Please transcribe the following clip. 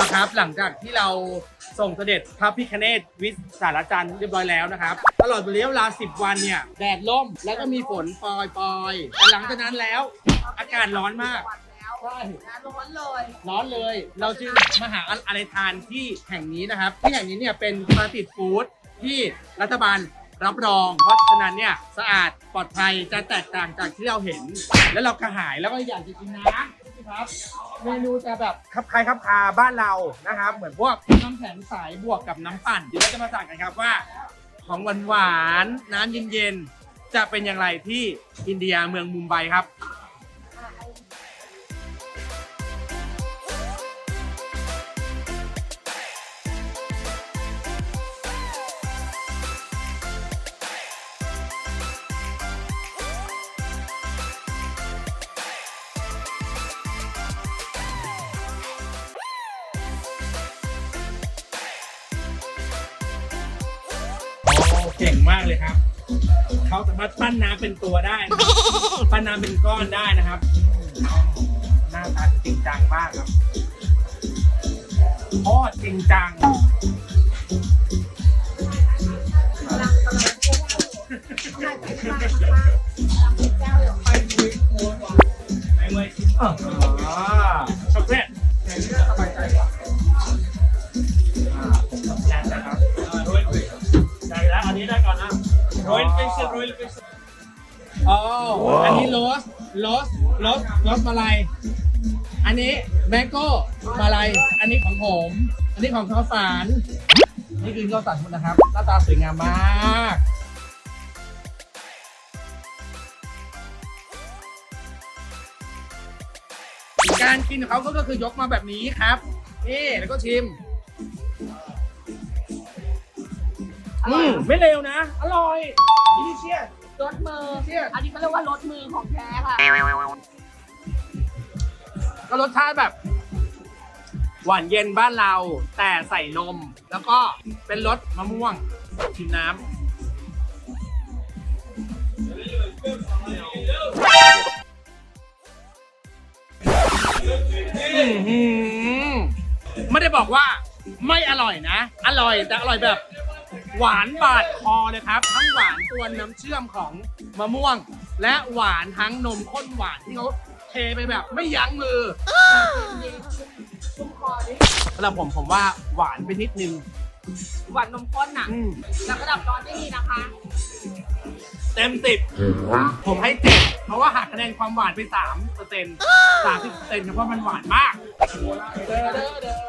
ละครับ หลังจากที่เราส่งเสด็จพระพิคเนตวิสารจันทร์เรียบร้อยแล้วนะครับ ตลอดระยะเวลา 10 วันเนี่ย แดดล่มแล้วก็มีฝนปล่อยๆแต่หลังจากนั้นแล้วอากาศร้อนมาก ใช่ นะร้อนเลยร้อนเลย เราจึงมาหาอะไรทานที่แห่งนี้นะครับ ที่แห่งนี้เนี่ยเป็นมาติดฟู้ดที่รัฐบาลรับรอง เพราะฉะนั้นเนี่ยสะอาดปลอดภัยจะแตกต่างจากที่เราเห็น แล้วเรากระหายแล้วก็อยากจะกินน้ำ ครับ เมนูจะแบบคับคล้ายคับคาบ้านเรานะครับ เหมือนพวกน้ำแข็งใสบวกกับน้ำปั่นเดี๋ยวเราจะมาสั่งกันครับว่า ของหวานหวานๆน้ำเย็นๆจะเป็นอย่างไรที่อินเดียเมืองมุมไบครับ เก่งมากเลยครับ เขาสามารถปั้นน้ำเป็นตัวได้นะครับปั้นน้ำเป็นก้อนได้นะครับหน้าตาจริงจังมากครับทอดจริงจังไหนเว้ยอ๋อช็อกโกแลต นนี้ได้ก่อนนะโรยเป็นเส้นโรยเป็นเส้นอ๋อ อันนี้โรสโรสโรสโรสมาลัยอันนี้แมงโก้มาลัยอันนี้ของผม อันนี้ของข้าวสาร นี่คือข้าวสารหมดนะครับ หน้าตาสวยงามมากการกินของเขาก็คือยกมาแบบนี้ครับ นี่แล้วก็ชิม อืมไม่เร็วนะ อร่อยดีเชียรสมือเชี่ยอันนี้เขาเรียกว่ารสมือของแท้ค่ะ ก็รสชาติแบบ หวานเย็นบ้านเรา แต่ใส่นม แล้วก็เป็นรสมะม่วงชิมน้ำอื้อหือไม่ได้บอกว่าไม่อร่อยนะ อร่อยแต่อร่อยแบบ หวานบาดคอเลยครับ ทั้งหวานตัวน้ำเชื่อมของมะม่วง และหวานทั้งนมข้นหวานที่เขาเทไปแบบไม่ยั้งมือชุ่มคอดิสำหรับผมผมว่าหวานไปนิดนึง หวานนมข้นอะ อืม แล้วก็ดับร้อนได้ดีนะคะ เต็มสิบผมให้เจ็ดเพราะว่าหักคะแนนความหวานไปสามเปอร์เซ็นต์สามสิบเปอร์เซ็นต์เพราะมันหวานมากเด้อเด้อเด้อ